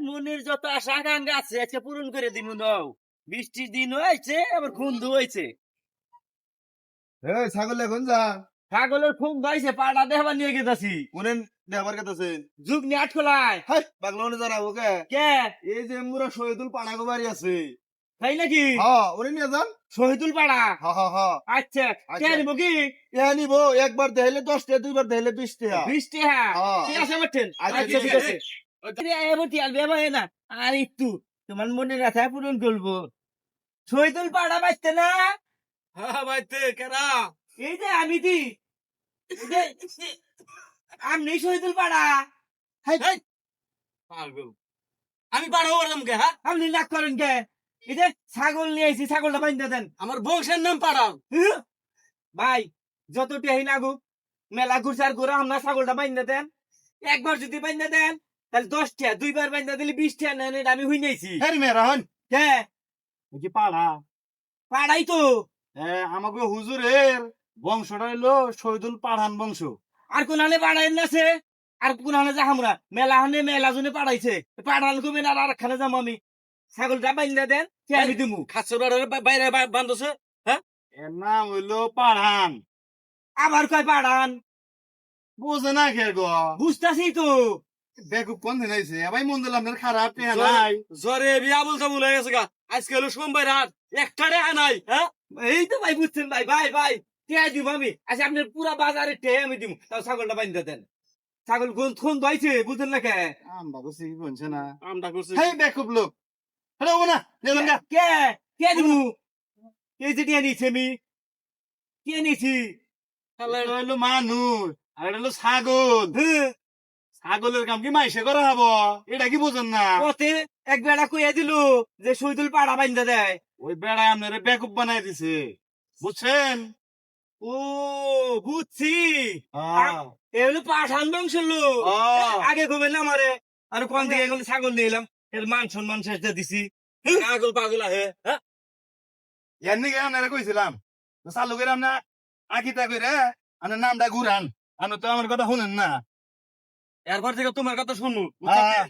মনের যত আশা আকাঙ্ক্ষা আছে আজকে পূরণ করে দিব নাও বৃষ্টির দিন হয়েছে আবার খুন্দু হয়েছে। এই ছাগল এখন যা ছাগলের খুব পাড়া দেহবা নিয়ে কাছে যুগ নিয়ে আটকলায় হাই জানাব কে কে? এই যে মুরা শহীদুল পাড়াগো বাড়ি আছে। তাই নাকি? হ্যাঁ উনি নিয়ে যান। শহীদুল পাড়া? হা হা হা। আচ্ছা কে আচ্ছা। নিব কি? এ নিব একবার দেখাইলে দশ টাকা দুইবার দেখাইলে বিশ টাকা বৃষ্টি হ্যাঁ হ্যাঁ। ঠিক আছে বাটেন আচ্ছা, ঠিক আছে। না। আর একটু তোমার পূরণ করব। শহীদুল পাড়া বাঁচতে না? হ্যাঁ বাইতে কেরা? এই যে আমি দি। এই শহীদুল পাড়া। আমি করলাম কে হ্যাঁ? আপনি নাক করেন কে? এই যে ছাগল নিয়ে আইছি ছাগলটা বাইন্ধা দেন। আমার বংশের নাম পাড়াও। ভাই যত টেহি লাগুক মেলা ঘুরছার ঘুরে আমরা ছাগলটা বাইন্ধা দেন। একবার যদি বাইন্ধা দেন তাহলে দশটা দুইবার বাইন্ধা দিলে বিশটা এটা আমি হই নাইছি হ্যাঁ মেরা হন কে? কি পাড়া। পাড়াই তো। হ্যাঁ আমাকে হুজুরের বংশটা হইল শহীদুল পাঠান বংশ। আর কোন হানে পাড়াই আছে? আর কোন হানে যা আমরা মেলা হানে মেলা জনে পাড়াইছে। পাড়ান কবে না আর খানে যাম আমি। ছাগলটা বাইন্ধা দেন সে আমি দিমু? খাসর বাড়ার বাইরে বান্ধছে এর নাম হইল পাঠান আবার কয় পাড়ান? বুঝে না কে গো? বুঝতাছি তো। বেকুব কোন দিন আইছে? ভাই মন দিলাম আপনার খারাপ নাই বিয়া ভুলে গেছে গা। আজকে হলো সোমবার রাত একটা রেহা নাই হ্যাঁ? এই তো ভাই বুঝছেন ভাই ভাই ভাই টেয়া দিব আমি। আচ্ছা আপনার পুরা বাজারে টেয়া আমি দিব তাও ছাগলটা বাইন্ধা দেন। ছাগল কোন কোন দইছে বুঝলেন না কে? বলছে না। আমটা করছি হেই বেকুব লোক হ্যালো না নিলাম গা। কে? কে? দিব এই যে টিয়া নিয়েছি আমি। কে হইল মানুষ আর ছাগল। হ্যাঁ, ছাগলের কাম কি মাইসে করা হব? এটা কি বুঝেন না? পথে এক বেড়া কইয়া দিল যে শহীদুল পাড়া বাইন্ধা দেয়। ওই বেড়ায় আপনার বেকুব বানাই দিছে। বুঝছেন? ও বুঝছি। হ্যাঁ। এ হলো পাঠান বংশের লোক। হ্যাঁ। আগে কবে না মারে আর কোন দিকে এগুলো ছাগল নিয়ে এলাম। এর মান সম্মান শেষ দিছি। পাগল পাগল আহে হ্যাঁ? এর নিকে আপনারা কইছিলাম চালু করে আপনার আঁকিটা করে আপনার নামটা ঘুরান। আপনি তো আমার কথা শুনেন না। এরপর থেকে তোমার কথা শুনব হ্যাঁ।